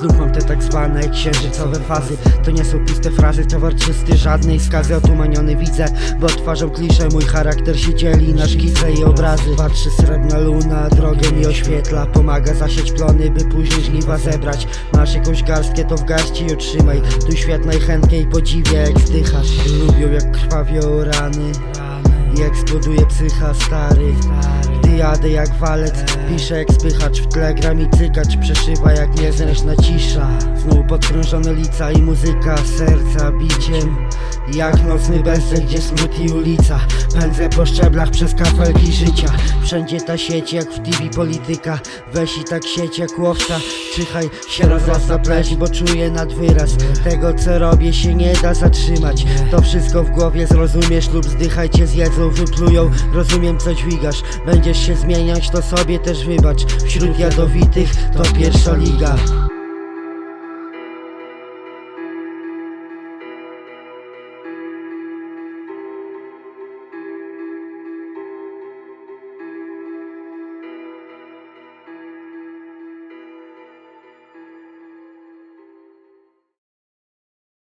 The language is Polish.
Znów mam te tak zwane księżycowe fazy. To nie są puste frazy, towar czysty Żadnej skazy. Otumaniony widzę Bo twarzą kliszę, mój charakter się dzieli Na szkice i obrazy. Patrzy srebrna luna, drogę mi oświetla. Pomaga zasieć plony, by później żniwa zebrać. Masz jakąś garstkę, to w garści otrzymaj Tu chętnie i podziwię jak zdychasz. Lubią jak krwawią rany. I eksploduje psycha stary Gdy jadę jak walec Piszę jak spychacz W tle gra mi cykacz Przeszywa jak niezręczna cisza. Znowu podkrążone lica i muzyka Serca biciem jak nocny bezlek, gdzie smut i ulica. Pędzę po szczeblach przez kafelki życia. Wszędzie ta sieć jak w TV polityka. Weź i tak sieć jak łowca. Czyhaj się rozrasta pleć, bo czuję nadwyraz Tego co robię się nie da zatrzymać. To wszystko w głowie zrozumiesz lub zdychajcie zjedzą, wyplują. Rozumiem co dźwigasz, będziesz się zmieniać to sobie też wybacz. Wśród jadowitych to pierwsza liga